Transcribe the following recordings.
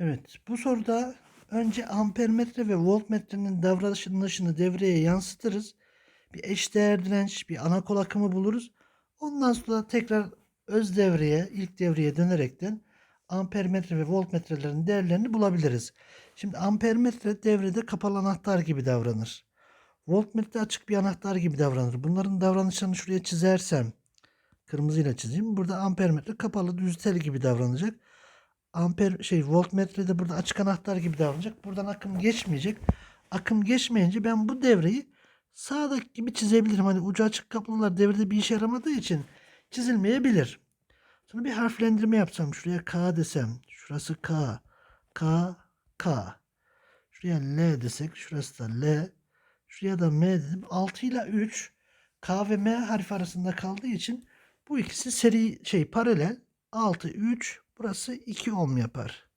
Evet, bu soruda önce ampermetre ve voltmetrenin davranışını devreye yansıtırız. Bir eşdeğer direnç, bir ana kol akımı buluruz. Ondan sonra tekrar öz devreye, ilk devreye dönerekten ampermetre ve voltmetrelerin değerlerini bulabiliriz. Şimdi ampermetre devrede kapalı anahtar gibi davranır. Voltmetre açık bir anahtar gibi davranır. Bunların davranışlarını şuraya çizersem, kırmızıyla çizeyim. Burada ampermetre kapalı düz tel gibi davranacak amper şey voltmetre de burada açık anahtar gibi davranacak. Buradan akım geçmeyecek. Akım geçmeyince ben bu devreyi sağdaki gibi çizebilirim. Hani ucu açık kaplılar devrede bir işe yaramadığı için çizilmeyebilir. Sonra bir harflendirme yapsam. Şuraya K desem. Şurası K. K. K. Şuraya L desek. Şurası da L. Şuraya da M dedim. 6 ile 3 K ve M harfi arasında kaldığı için bu ikisi seri şey paralel. 6 3 burası 2 ohm yapar.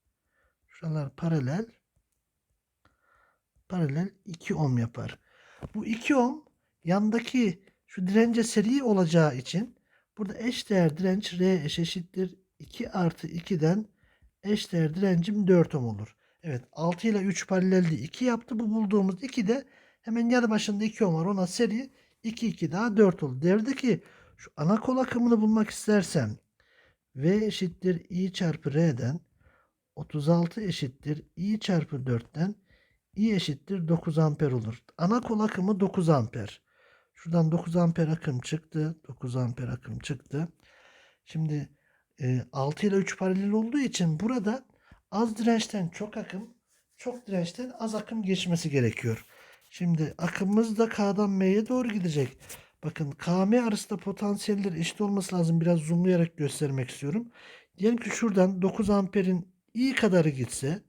Şuralar paralel. Paralel 2 ohm yapar. Bu 2 ohm yandaki şu dirence seri olacağı için burada eşdeğer direnç R eş eşittir 2 artı 2'den eşdeğer direncim 4 ohm olur. Evet 6 ile 3 paraleldi 2 yaptı. Bu bulduğumuz 2 de hemen yanı başında 2 ohm var. Ona seri 2 2 daha 4 oldu. Devredeki şu ana kol akımını bulmak istersem V eşittir I çarpı R'den 36 eşittir I çarpı 4'ten I eşittir 9 amper olur. Ana kol akımı 9 amper. Şuradan 9 amper akım çıktı. 9 amper akım çıktı. Şimdi e, 6 ile 3 paralel olduğu için burada az dirençten çok akım, çok dirençten az akım geçmesi gerekiyor. Şimdi akımımız da K'dan M'ye doğru gidecek. Bakın KM arasında potansiyeller eşit olması lazım. Biraz zoomlayarak göstermek istiyorum. Diyelim ki şuradan 9 amperin i kadarı gitse.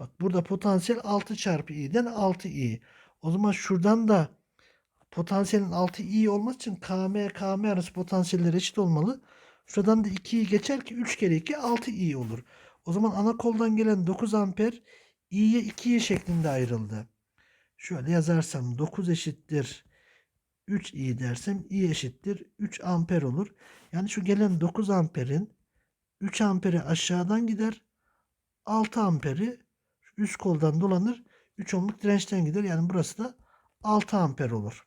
Bak burada potansiyel 6 çarpı i'den 6 i. O zaman şuradan da potansiyelin 6 i olması için KM KM arası potansiyeller eşit olmalı. Şuradan da 2'yi geçer ki 3 kere 2 6 i olur. O zaman ana koldan gelen 9 amper i'ye 2i şeklinde ayrıldı. Şöyle yazarsam 9 eşittir 3 i dersem i eşittir 3 amper olur. Yani şu gelen 9 amperin 3 amperi aşağıdan gider. 6 amperi üst koldan dolanır. 3 ohmluk dirençten gider. Yani burası da 6 amper olur.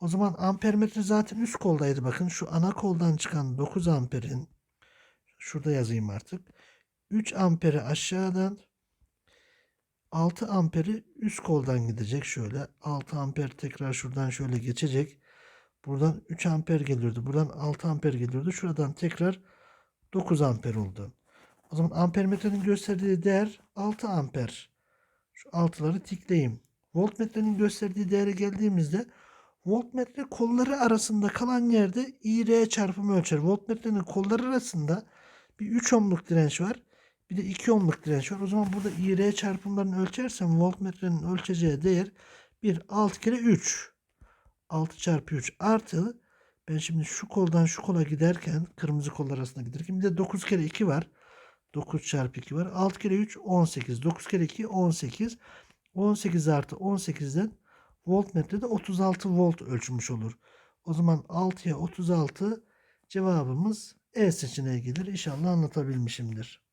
O zaman ampermetre zaten üst koldaydı. Bakın şu ana koldan çıkan 9 amperin şurada yazayım artık. 3 amperi aşağıdan 6 amperi üst koldan gidecek şöyle. 6 amper tekrar şuradan şöyle geçecek. Buradan 3 amper geliyordu. Buradan 6 amper geliyordu. Şuradan tekrar 9 amper oldu. O zaman ampermetrenin gösterdiği değer 6 amper. Şu altıları tikleyeyim. Voltmetrenin gösterdiği değere geldiğimizde voltmetre kolları arasında kalan yerde IR çarpımı ölçer. Voltmetrenin kolları arasında bir 3 ohmluk direnç var. Bir de 2 ohmluk direnç var. O zaman burada IR çarpımlarını ölçersem voltmetrenin ölçeceği değer 1 6 kere 3. 6 çarpı 3 artı ben şimdi şu koldan şu kola giderken kırmızı kollar arasında giderken bir de 9 kere 2 var. 9 çarpı 2 var. 6 kere 3 18. 9 kere 2 18. 18 artı 18'den voltmetrede 36 volt ölçmüş olur. O zaman 6'ya 36 cevabımız E seçeneği gelir. İnşallah anlatabilmişimdir.